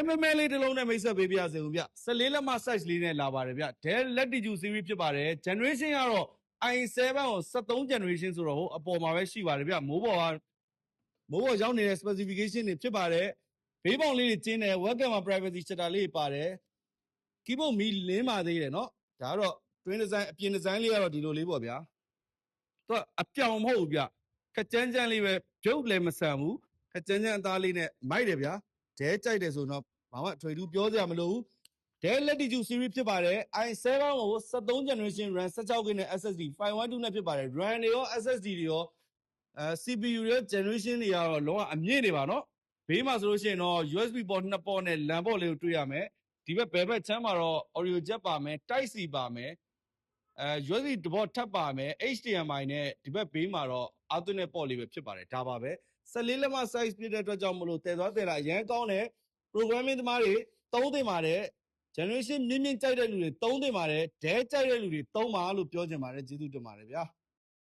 မဲမဲလေးတစ်လုံးနဲ့မိတ်ဆက်ပေးပြစေဦးဗျ14လက်မ size လေးနဲ့လာပါတယ်ဗျဒဲလက်တီကျူ series ဖြစ်ပါတယ် generation ကတော့ i7 ကို73 generation ဆိုတော့ဟိုအပေါ်မှာပဲရှိပါတယ်ဗျမိုးပေါ်ကမိုးပေါ်ရောက်နေတဲ့ specification တွေဖြစ်ပါတယ်ဘေးပေါင်လေးတွေကျင်းတယ် welcome မှာ privacy shutter လေးတွေပါတယ် keyboard မီလင်းပါသေးတယ်เนาะဒါကတော့ twin design အပြင် design လေးကတော့ဒီလိုလေးပေါ့ဗျာသူကအပြောင်မဟုတ်ဘူးဗျခက်ကြမ်းကြမ်းလေးပဲပြုတ်လည်းမဆန်ဘူးခက်ကြမ်းကြမ်းအသားလေးနဲ့မိုက်တယ်ဗျာ ဈေးကြိုက်တယ်ဆိုတော့ဘာမှထွေထူးပြောစရာမလိုဘူးဒဲလက်တီကျူ series ဖြစ်ပါတယ် i7 ကို73 generation RAM 16GB နဲ့ SSD 512နဲ့ဖြစ်ပါတယ် RAM တွေရော SSD တွေရောအဲ CPU ရော generation တွေကတော့လုံးဝအမြင့်နေပါနော်ဘေးမှာဆိုလို့ရှိရင်တော့ USB port 2 port နဲ့ LAN port လေးကိုတွေ့ရမယ်ဒီဘက်ဘယ်ဘက်ချမ်းမှာတော့ audio jack ပါမယ် type C ပါမယ် အဲ USB တဘောထပ်ပါမယ် HDMI နဲ့ဒီဘက်ဘေးမှာတော့အာသွင်းတဲ့ port လေးပဲဖြစ်ပါတယ်ဒါပါပဲ14လက်မ size ပြည့်တဲ့အတွက်ကြောင့်မလို့တည်သွားတယ်လားအရင်ကောင်းတယ် programming သမားတွေသုံးသင့်ပါတယ် generation မြင့်မြင့်ကြိုက်တဲ့လူတွေသုံးသင့်ပါတယ်ဒဲကြိုက်တဲ့လူတွေသုံးပါလို့ပြောချင်ပါတယ်ကျေးဇူးတင်ပါတယ်ဗျာ